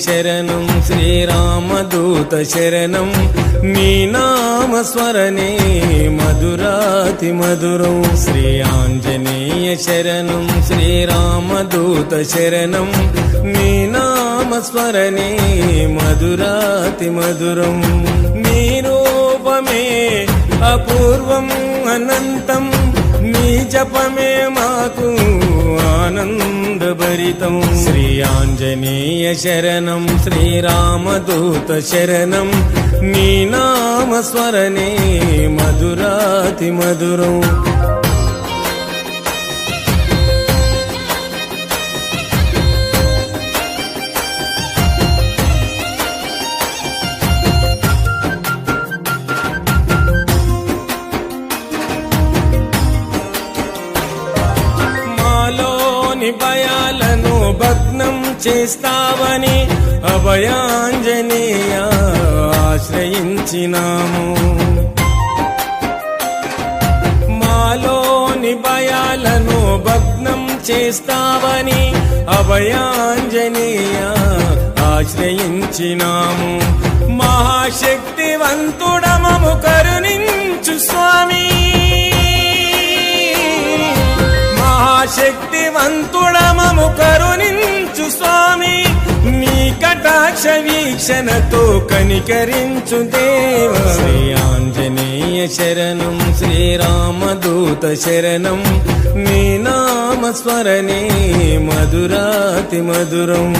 శరణం శ్రీరామదూత శరణం మీ నామ స్మరణే మధురాతి మధురం శ్రీ ఆంజనేయ శరణం శ్రీరామదూత శరణం మీ నామ స్మరణే మధురాతి మధురం మీ రూపమే అపూర్వం అనంతం మీ జపమే మాకు ఆనందం శ్రీ ఆంజనేయ శరణం శ్రీరామదూత శరణం. మీ నామ స్మరణే భయాలను భగ్నం చేస్తావని అభయాంజనేయ ఆశ్రయించినాము. మాలోని భయాలను భగ్నం చేస్తావని అభయాంజనేయ ఆశ్రయించినాము. మహాశక్తివంతుడమము కరుణించు శక్తివంతుడమము కరుణించు స్వామి. నీ కటాక్ష వీక్షణతో కనికరించు దేవ. శ్రీ ఆంజనేయ శరణం శ్రీరామదూత శరణం. నీ నామ స్మరణే మధురాతి మధురం.